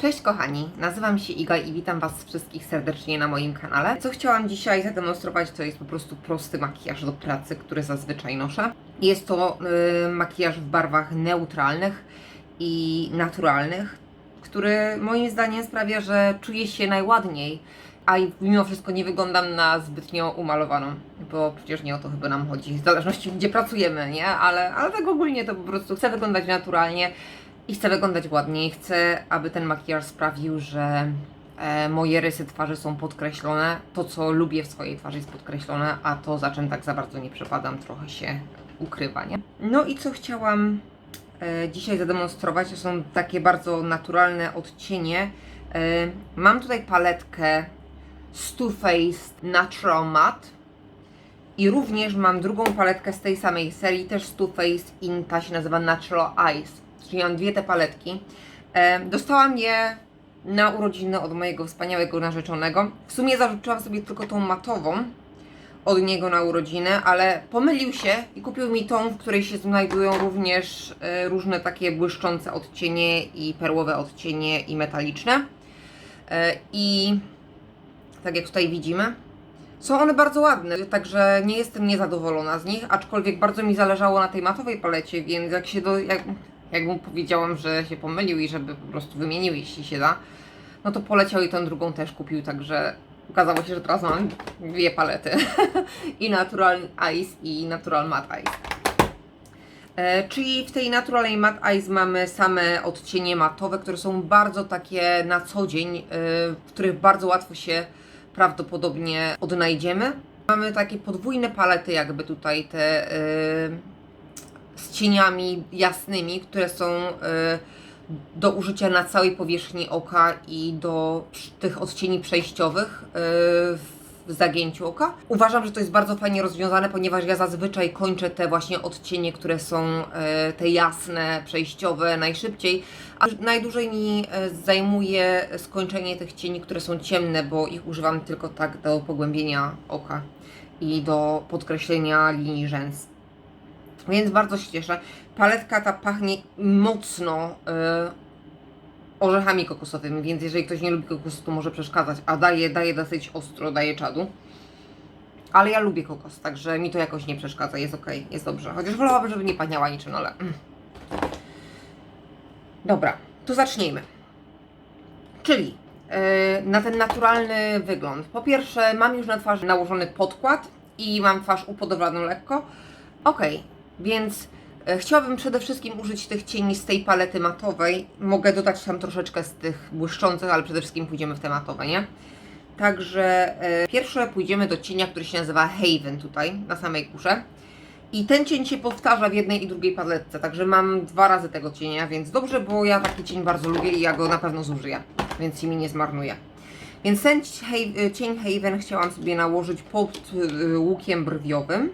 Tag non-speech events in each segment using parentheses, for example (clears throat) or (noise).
Cześć kochani, nazywam się Iga i witam Was wszystkich serdecznie na moim kanale. Co chciałam dzisiaj zademonstrować, to jest po prostu prosty makijaż do pracy, który zazwyczaj noszę. Jest to y, makijaż w barwach neutralnych i naturalnych, który moim zdaniem sprawia, że czuję się najładniej, a mimo wszystko nie wyglądam na zbytnio umalowaną, bo przecież nie o to chyba nam chodzi, w zależności gdzie pracujemy, nie? Ale, ale tak ogólnie to po prostu chcę wyglądać naturalnie i chcę wyglądać ładniej. Chcę, aby ten makijaż sprawił, że e, moje rysy twarzy są podkreślone. To, co lubię w swojej twarzy jest podkreślone, a to, za czym tak za bardzo nie przepadam, trochę się ukrywa, nie? No i co chciałam e, dzisiaj zademonstrować, to są takie bardzo naturalne odcienie. E, mam tutaj paletkę z Too Faced Natural Matte. I również mam drugą paletkę z tej samej serii, też z Too Faced in, ta się nazywa Natural Eyes. Czyli mam dwie te paletki. Dostałam je na urodziny od mojego wspaniałego narzeczonego. W sumie zażyczyłam sobie tylko tą matową od niego na urodziny, ale pomylił się i kupił mi tą, w której się znajdują również e, różne takie błyszczące odcienie i perłowe odcienie i metaliczne. E, I tak jak tutaj widzimy, są one bardzo ładne, także nie jestem niezadowolona z nich, aczkolwiek bardzo mi zależało na tej matowej palecie, więc jak się do, jak, jak mu powiedziałam, że się pomylił i żeby po prostu wymienił, jeśli się da, no to poleciał i tę drugą też kupił, także okazało się, że teraz mam dwie palety. (laughs) I Natural Ice i Natural Matte Ice. E, czyli w tej Natural Matte Ice mamy same odcienie matowe, które są bardzo takie na co dzień, e, w których bardzo łatwo się prawdopodobnie odnajdziemy. Mamy takie podwójne palety, jakby tutaj te y, z cieniami jasnymi, które są y, do użycia na całej powierzchni oka i do tych odcieni przejściowych y, w zagięciu oka. Uważam, że to jest bardzo fajnie rozwiązane, ponieważ ja zazwyczaj kończę te właśnie odcienie, które są y, te jasne, przejściowe najszybciej, a najdłużej mi e, zajmuje skończenie tych cieni, które są ciemne, bo ich używam tylko tak do pogłębienia oka i do podkreślenia linii rzęs. Więc bardzo się cieszę. Paletka ta pachnie mocno e, orzechami kokosowymi, więc jeżeli ktoś nie lubi kokosu, to może przeszkadzać, a daje, daje dosyć ostro, daje czadu. Ale ja lubię kokos, także mi to jakoś nie przeszkadza, jest ok, jest dobrze. Chociaż wolałabym, żeby nie pachniała niczym, ale... Dobra, to zacznijmy. Czyli yy, na ten naturalny wygląd. Po pierwsze, mam już na twarzy nałożony podkład i mam twarz upodoblaną lekko. Ok, więc e, chciałabym przede wszystkim użyć tych cieni z tej palety matowej. Mogę dodać tam troszeczkę z tych błyszczących, ale przede wszystkim pójdziemy w te matowe, nie? Także e, pierwsze pójdziemy do cienia, który się nazywa Haven tutaj, na samej górze. I ten cień się powtarza w jednej i drugiej paletce, także mam dwa razy tego cienia, więc dobrze, bo ja taki cień bardzo lubię i ja go na pewno zużyję, więc się mi nie zmarnuje. Więc ten hej- cień Haven chciałam sobie nałożyć pod łukiem brwiowym.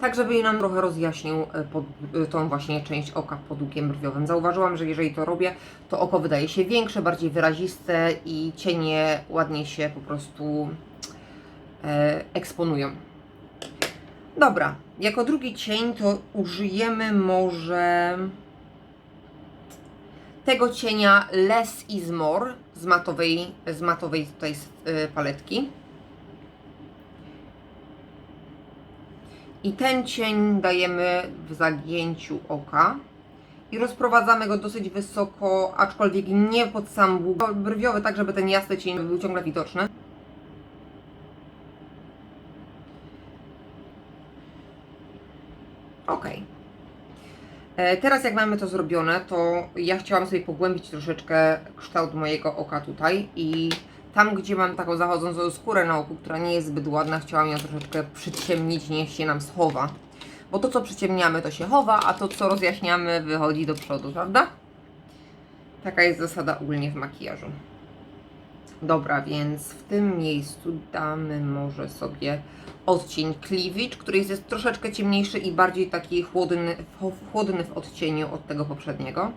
Tak żeby nam trochę rozjaśnił e, pod, e, tą właśnie część oka pod łukiem brwiowym. Zauważyłam, że jeżeli to robię, to oko wydaje się większe, bardziej wyraziste i cienie ładniej się po prostu e, eksponują. Dobra, jako drugi cień to użyjemy może tego cienia Less is More z matowej, z matowej tutaj e, paletki. I ten cień dajemy w zagięciu oka i rozprowadzamy go dosyć wysoko, aczkolwiek nie pod sam łuk brwiowy, tak żeby ten jasny cień był ciągle widoczny. Ok. E, Teraz jak mamy to zrobione, to ja chciałam sobie pogłębić troszeczkę kształt mojego oka tutaj i tam, gdzie mam taką zachodzącą skórę na oku, która nie jest zbyt ładna, chciałam ją troszeczkę przyciemnić, niech się nam schowa. Bo to, co przyciemniamy, to się chowa, a to, co rozjaśniamy, wychodzi do przodu, prawda? Taka jest zasada ogólnie w makijażu. Dobra, więc w tym miejscu damy może sobie odcień Cleavage, który jest troszeczkę ciemniejszy i bardziej taki chłodny, chłodny w odcieniu od tego poprzedniego.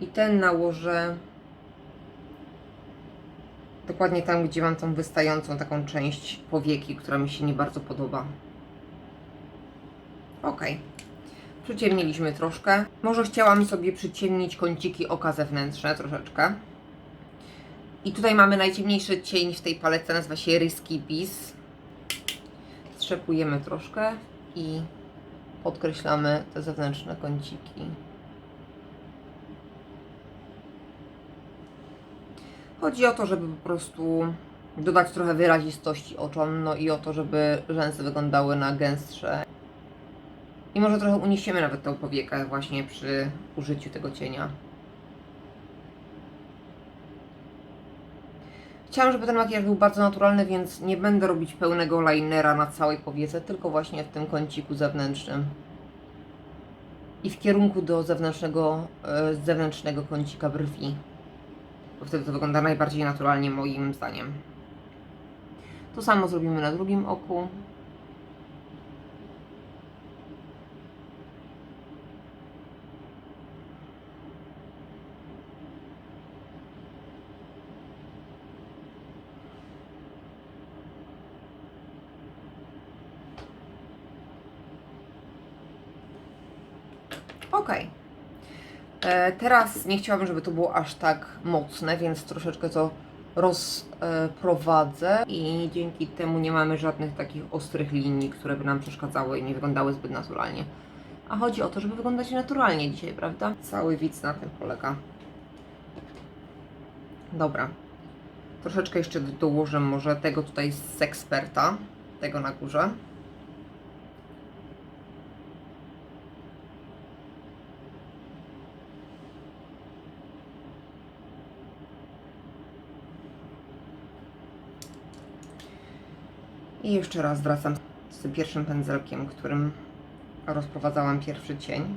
I ten nałożę dokładnie tam, gdzie mam tą wystającą taką część powieki, która mi się nie bardzo podoba. Ok. Przyciemniliśmy troszkę. Może chciałam sobie przyciemnić kąciki oka zewnętrzne troszeczkę. I tutaj mamy najciemniejszy cień w tej palece, nazywa się Risky Bees. Strzepujemy troszkę i podkreślamy te zewnętrzne kąciki. Chodzi o to, żeby po prostu dodać trochę wyrazistości oczom, no i o to, żeby rzęsy wyglądały na gęstsze. I może trochę uniesiemy nawet tą powiekę właśnie przy użyciu tego cienia. Chciałam, żeby ten makijaż był bardzo naturalny, więc nie będę robić pełnego linera na całej powiece, tylko właśnie w tym kąciku zewnętrznym. I w kierunku do zewnętrznego, e, zewnętrznego kącika brwi. Bo wtedy to wygląda najbardziej naturalnie moim zdaniem. To samo zrobimy na drugim oku. Ok. E, teraz nie chciałabym, żeby to było aż tak mocne, więc troszeczkę to rozprowadzę i dzięki temu nie mamy żadnych takich ostrych linii, które by nam przeszkadzały i nie wyglądały zbyt naturalnie. A chodzi o to, żeby wyglądać naturalnie dzisiaj, prawda? Cały widz na tym polega. Dobra. Troszeczkę jeszcze dołożę może tego tutaj z eksperta, tego na górze. I jeszcze raz wracam z tym pierwszym pędzelkiem, którym rozprowadzałam pierwszy cień.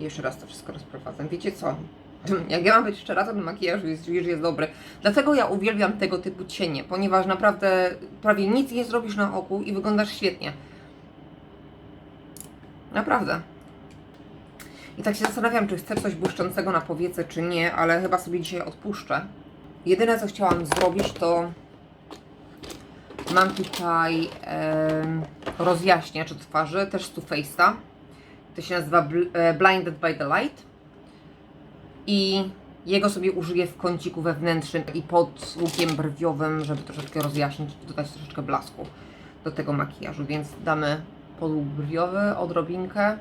I jeszcze raz to wszystko rozprowadzam. Wiecie co? (clears throat) Jak ja mam być szczera, to makijaż jest, już jest dobry. Dlatego ja uwielbiam tego typu cienie, ponieważ naprawdę prawie nic nie zrobisz na oku i wyglądasz świetnie. Naprawdę. I tak się zastanawiam, czy chcę coś błyszczącego na powiece, czy nie, ale chyba sobie dzisiaj odpuszczę. Jedyne, co chciałam zrobić, to Mam tutaj em, rozjaśniacz twarzy, też z Too Faced'a. To się nazywa e, Blinded by the Light. I jego sobie użyję w kąciku wewnętrznym i pod łukiem brwiowym, żeby troszeczkę rozjaśnić i dodać troszeczkę blasku do tego makijażu. Więc damy pod brwiowy odrobinkę.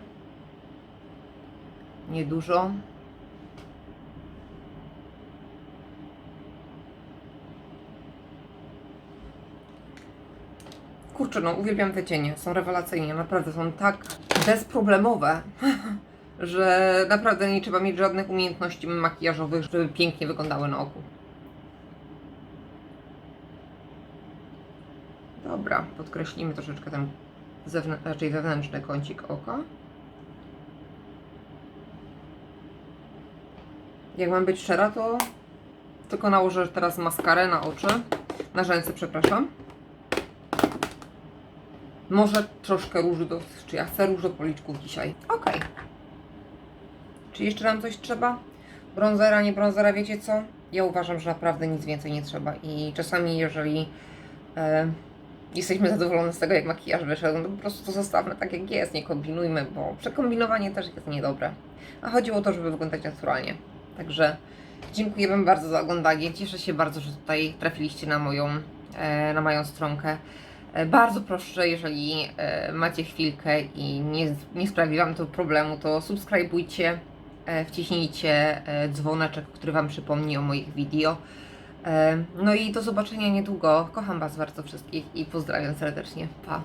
Niedużo. Kurczę, no uwielbiam te cienie, są rewelacyjnie, naprawdę są tak bezproblemowe, (laughs) że naprawdę nie trzeba mieć żadnych umiejętności makijażowych, żeby pięknie wyglądały na oku. Dobra, podkreślimy troszeczkę ten zewnę- raczej wewnętrzny kącik oka. Jak mam być szczera, to tylko nałożę teraz maskarę na oczy, na rzęsy, przepraszam. Może troszkę różu do... Czy ja chcę róż do policzków dzisiaj? Okej. Czy jeszcze nam coś trzeba? Bronzera, nie bronzera, wiecie co? Ja uważam, że naprawdę nic więcej nie trzeba i czasami jeżeli e, jesteśmy zadowolone z tego, jak makijaż wyszedł, no to po prostu to zostawmy tak jak jest, nie kombinujmy, bo przekombinowanie też jest niedobre. A chodziło o to, żeby wyglądać naturalnie. Także dziękuję Wam bardzo za oglądanie. Cieszę się bardzo, że tutaj trafiliście na moją, e, na moją stronkę. E, Bardzo proszę, jeżeli e, macie chwilkę i nie, nie sprawi Wam to problemu, to subskrybujcie, e, wciśnijcie dzwoneczek, który Wam przypomni o moich video. E, No i do zobaczenia niedługo. Kocham Was bardzo wszystkich i pozdrawiam serdecznie. Pa!